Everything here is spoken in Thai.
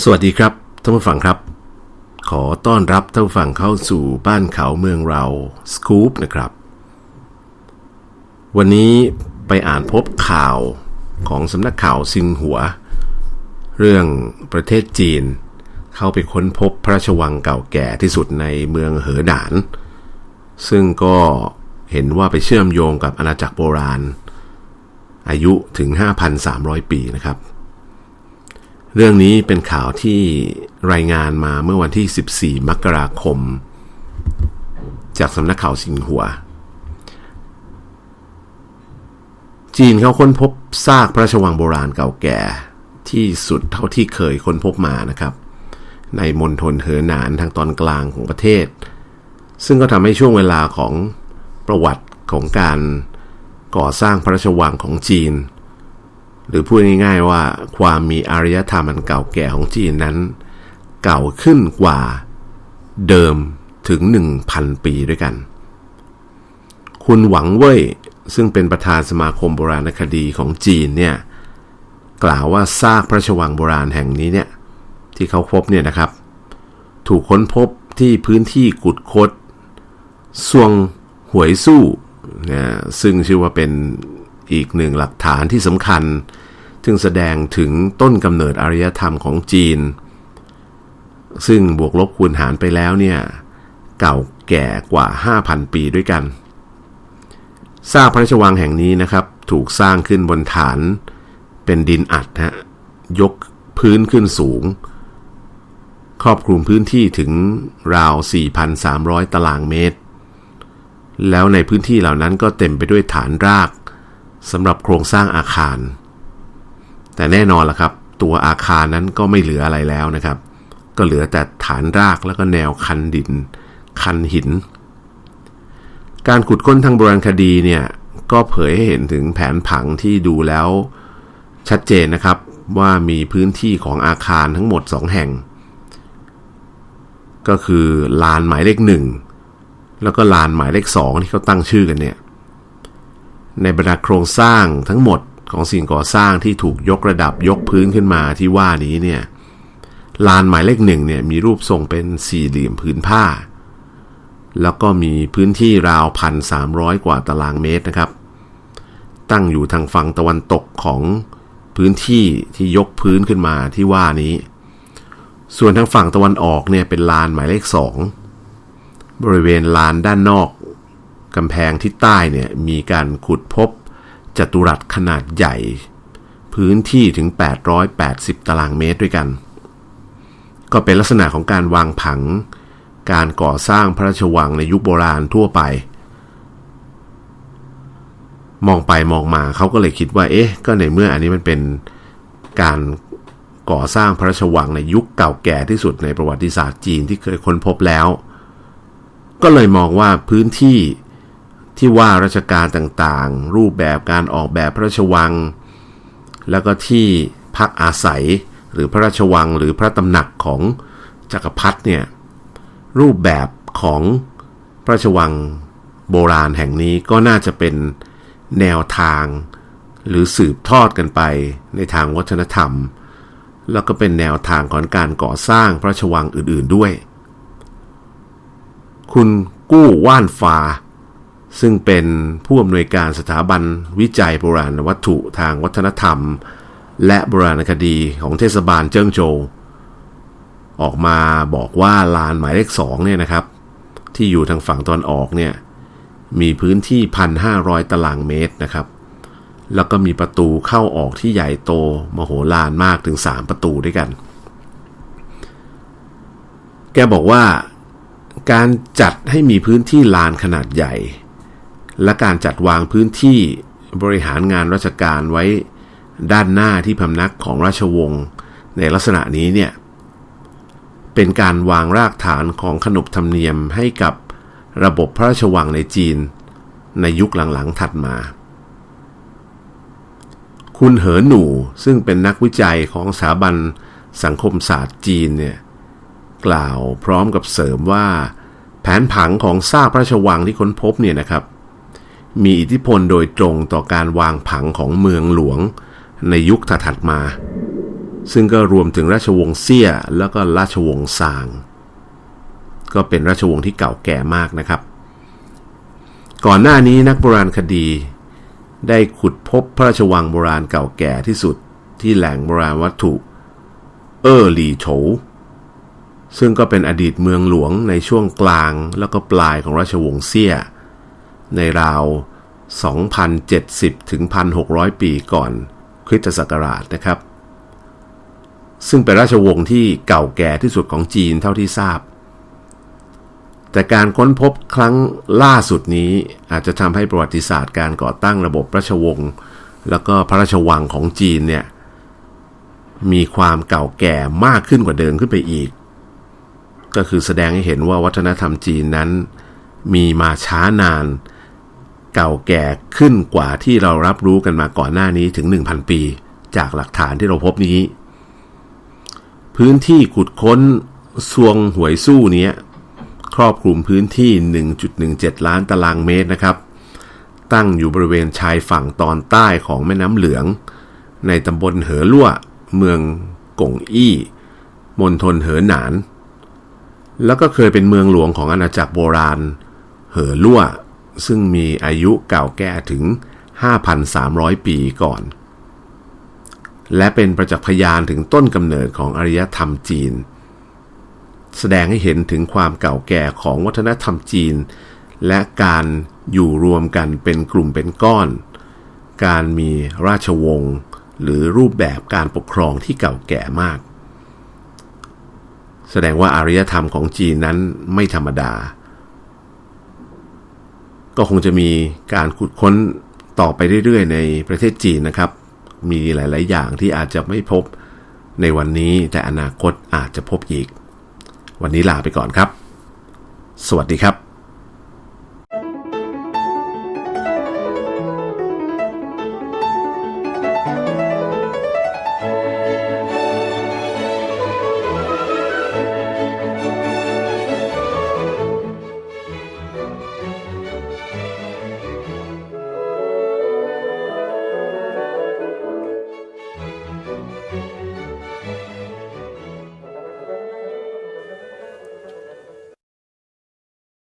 สวัสดีครับท่านผู้ฟังครับ ขอต้อนรับท่านผู้ฟังเข้าสู่บ้านเขาเมืองเราสกู๊ปนะครับ วันนี้ไปอ่านพบข่าวของสำนักข่าวซินหัว เรื่องประเทศจีน เข้าไปค้นพบพระราชวังเก่าแก่ที่สุดในเมืองเหอหนาน ซึ่งก็เห็นว่าไปเชื่อมโยงกับอาณาจักรโบราณ อายุถึง 5,300 ปีนะครับ เรื่องนี้เป็นข่าวที่รายงานมาเมื่อวันที่ 14 มกราคม จากสำนักข่าวสิงหัว จีนเขาค้นพบซากพระราชวังโบราณเก่าแก่ที่สุดเท่าที่เคยค้นพบมานะครับ ในมณฑลเหอหนานทางตอนกลางของประเทศ ซึ่งก็ทำให้ช่วงเวลาของประวัติของการก่อสร้างพระราชวังของจีน หรือพูดง่ายๆว่าความมีอารยธรรมอันเก่าแก่ของจีนนั้น เก่าขึ้นกว่าเดิมถึง 1,000 ปีด้วยกัน คุณหวังเว่ยซึ่งเป็นประธานสมาคมโบราณคดีของจีนเนี่ยกล่าวว่าซากพระราชวังโบราณแห่งนี้เนี่ยที่เขาพบเนี่ยนะครับ ถูกค้นพบที่พื้นที่กุดคดซวงหวยสู้นะซึ่งชื่อว่าเป็น อีกหนึ่งหลักฐานที่สำคัญซึ่งแสดงถึงต้นกำเนิดอารยธรรมของจีน ซึ่งบวกลบคูณหารไปแล้วเนี่ย เก่าแก่กว่า 5,000 ปีด้วยกันซากพระราชวังแห่งนี้นะครับ ถูกสร้างขึ้นบนฐานเป็นดินอัดฮะยกพื้นขึ้นสูง ครอบคลุมพื้นที่ถึงราว 4,300 ตารางเมตร แล้วในพื้นที่เหล่านั้นก็เต็มไปด้วยฐานราก สำหรับโครงสร้างอาคาร แต่แน่นอนละครับ ตัวอาคารนั้นก็ไม่เหลืออะไรแล้วนะครับ ก็เหลือแต่ฐานรากแล้วก็แนวคันดิน คันหิน การขุดค้นทางโบราณคดีเนี่ยก็เผยให้เห็นถึงแผนผังที่ดูแล้วชัดเจนนะครับว่ามีพื้นที่ของอาคารทั้งหมด 2 แห่ง ก็คือลานหมายเลขหนึ่งแล้วก็ลานหมายเลขสองที่เขาตั้งชื่อกันเนี่ย ในบรรดาโครงสร้างทั้งหมดของสิ่งก่อสร้างที่ถูกยกระดับยกพื้นขึ้นมาที่ว่านี้เนี่ยลานหมายเลขหนึ่งเนี่ยมีรูปทรงเป็นสี่เหลี่ยมพื้นผ้า แล้วก็มีพื้นที่ราวพันสามร้อยกว่าตารางเมตรนะครับ ตั้งอยู่ทางฝั่งตะวันตกของพื้นที่ที่ยกพื้นขึ้นมาที่ว่านี้ ส่วนทางฝั่งตะวันออกเนี่ยเป็นลานหมายเลขสองบริเวณลานด้านนอก กำแพงที่ใต้เนี่ยมีการขุดพบจัตุรัสขนาดใหญ่ พื้นที่ถึง 880 ตารางเมตรด้วยกัน ก็เป็นลักษณะของการวางผัง การก่อสร้างพระราชวังในยุคโบราณทั่วไป มองไปมองมาเขาก็เลยคิดว่า เอ๊ะ ก็ในเมื่ออันนี้มันเป็นการก่อสร้างพระราชวังในยุคเก่าแก่ที่สุดในประวัติศาสตร์จีนที่เคยค้นพบแล้ว ก็เลยมองว่าพื้นที่ ที่ว่าราชการต่างๆ รูปแบบการออกแบบพระราชวัง แล้วก็ที่พักอาศัยหรือพระราชวังหรือพระตำหนักของจักรพรรดิเนี่ยรูปแบบของพระราชวังโบราณแห่งนี้ก็น่าจะเป็นแนวทาง หรือสืบทอดกันไปในทางวัฒนธรรม แล้วก็เป็นแนวทางของการก่อสร้างพระราชวังอื่นๆด้วย คุณกู้ว่านฟ้า ซึ่งเป็นผู้อำนวยการสถาบันวิจัยโบราณวัตถุทางวัฒนธรรม และโบราณคดีของเทศบาลเจิ้งโจวออกมาบอกว่าลานหมายเลขสองเนี่ยนะครับ ที่อยู่ทางฝั่งตอนออกเนี่ยมีพื้นที่ 1,500 ตารางเมตรนะครับ แล้วก็มีประตูเข้าออกที่ใหญ่โตมโหฬารมากถึง 3 ประตูด้วยกัน แกบอกว่าการจัดให้มีพื้นที่ลานขนาดใหญ่ และการจัดวางพื้นที่บริหารงานราชการไว้ด้านหน้าที่พำนักของราชวงศ์ในลักษณะนี้เนี่ยเป็นการวางรากฐานของขนบธรรมเนียมให้กับระบบพระราชวังในจีน ในยุคหลังๆถัดมา คุณเหอหนูซึ่งเป็นนักวิจัยของสถาบันสังคมศาสตร์จีนเนี่ยกล่าวพร้อมกับเสริมว่า แผนผังของซากพระราชวังที่ค้นพบเนี่ยนะครับ มีอิทธิพลโดยตรงต่อการวางผังของเมืองหลวงในยุคถัดมา ซึ่งก็รวมถึงราชวงศ์เซี่ยแล้วก็ราชวงศ์ซาง ก็เป็นราชวงศ์ที่เก่าแก่มากนะครับ ก่อนหน้านี้นักโบราณคดี ได้ขุดพบพระราชวังโบราณเก่าแก่ที่สุดที่แหล่งโบราณวัตถุ เออหลีโฉวซึ่งก็เป็นอดีตเมืองหลวงในช่วงกลางแล้วก็ปลายของราชวงศ์เซี่ย ในราว 2,070 ถึง 1,600 ปีก่อนคริสตศักราชนะครับ ซึ่งเป็นราชวงศ์ที่เก่าแก่ที่สุดของจีนเท่าที่ทราบ แต่การค้นพบครั้งล่าสุดนี้อาจจะทำให้ประวัติศาสตร์การก่อตั้งระบบราชวงศ์แล้วก็พระราชวังของจีนเนี่ยมีความเก่าแก่มากขึ้นกว่าเดิมขึ้นไปอีก ก็คือแสดงให้เห็นว่าวัฒนธรรมจีนนั้น มีมาช้านาน เก่าแก่ขึ้นกว่าที่เรารับรู้กันมาก่อนหน้านี้ถึง 1,000 ปี จากหลักฐานที่เราพบนี้ พื้นที่ขุดค้นซวงหวยสู้เนี้ยครอบคลุมพื้นที่ 1.17 ล้านตารางเมตรนะครับ ตั้งอยู่บริเวณชายฝั่งตอนใต้ของแม่น้ำเหลือง ในตำบลเหอลั่ว เมืองกงอี้มณฑลเหอหนาน แล้วก็เคยเป็นเมืองหลวงของอาณาจักรโบราณ เหอลั่ว ซึ่งมีอายุเก่าแก่ถึง 5,300 ปีก่อน และเป็นประจักษ์พยานถึงต้นกำเนิดของอารยธรรมจีน แสดงให้เห็นถึงความเก่าแก่ของวัฒนธรรมจีน และการอยู่รวมกันเป็นกลุ่มเป็นก้อน การมีราชวงศ์หรือรูปแบบการปกครองที่เก่าแก่มาก แสดงว่าอารยธรรมของจีนนั้นไม่ธรรมดา ก็คงจะมีการขุดค้นต่อไปเรื่อยๆ ในประเทศจีนนะครับ มีหลายๆ อย่างที่อาจจะไม่พบในวันนี้แต่อนาคตอาจจะพบอีก วันนี้ลาไปก่อนครับ สวัสดีครับ